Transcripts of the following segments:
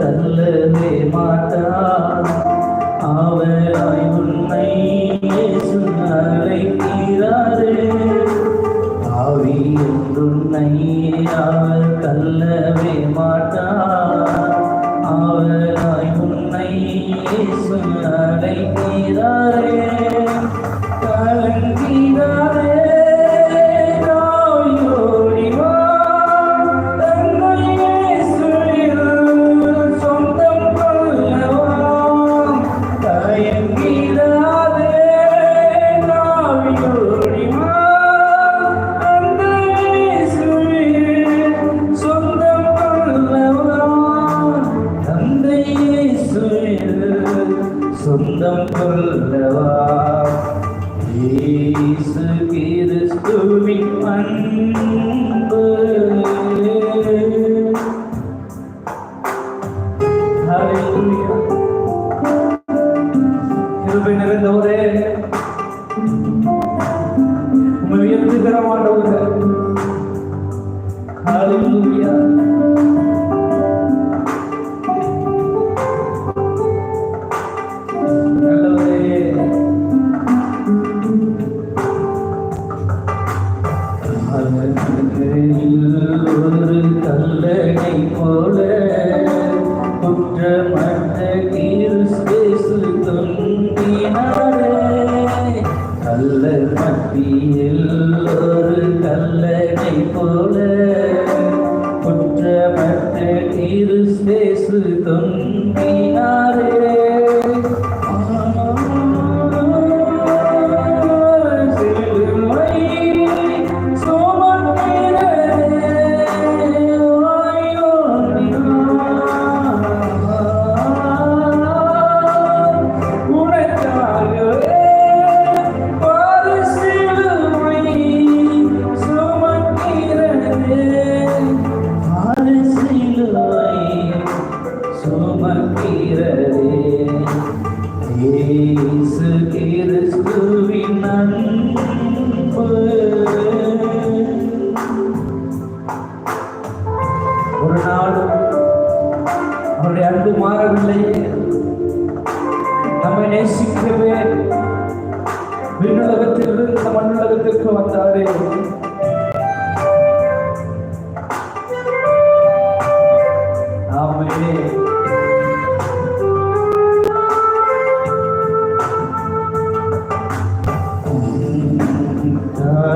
தள்ளவே மாட்டான். அவளாய் கல்லர் மத்தியில் ஒரு கல்லனை போல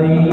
নাই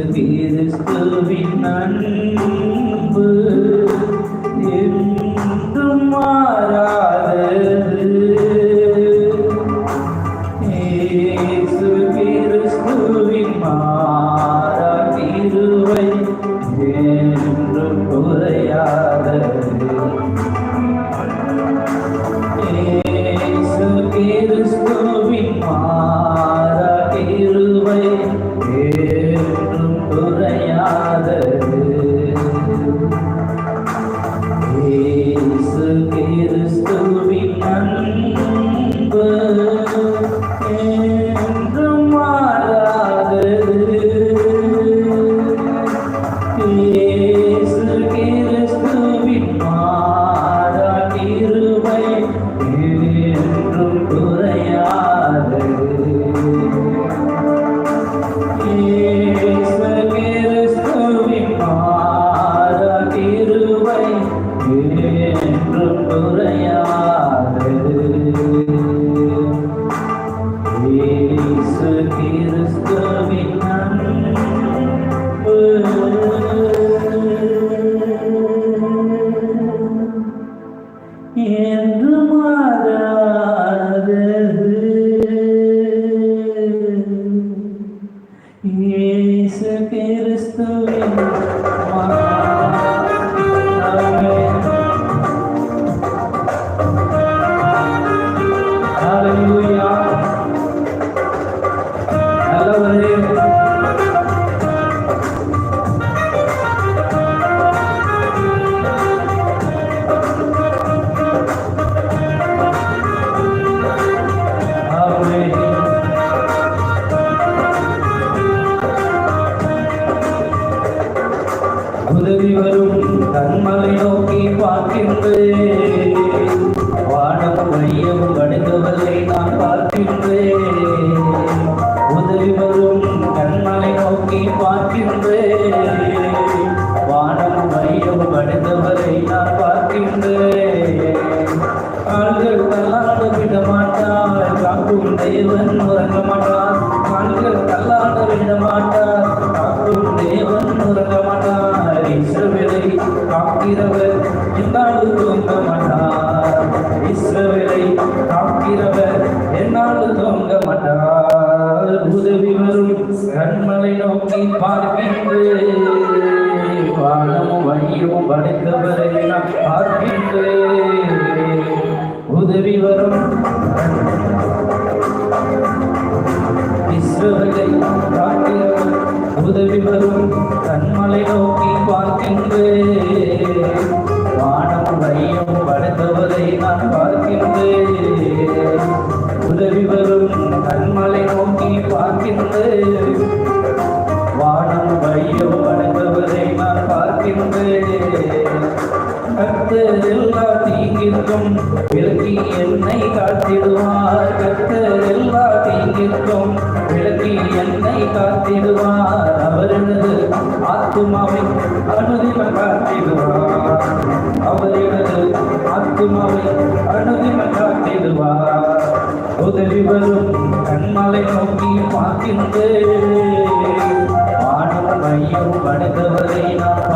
கிறிஸ்துவின் அன்பு என்றும் மாறாதது. ஏசு கிறிஸ்துவின் மாறா திருவை என்றும் குறையாதது. எனக்கு உதவி வரும். இஸ்ரவேலை காக்கிறவர் உதவி வரும். கண்மலை நோக்கி பார்க்கின்றேன் வானம் வையம் படைத்தவரை நான் பார்க்கின்றேன் காத்திடுவார் அவர் எனது ஆத்மாவை அனுதினம் காத்திடுவார் அவர் எனது ஆத்மாவை அனுதினம் காத்திடுவார் உதவி வரும் கண்மலை நோக்கி பார்க்கின்றேன் வானம் மையம் வணங்குவதை நான்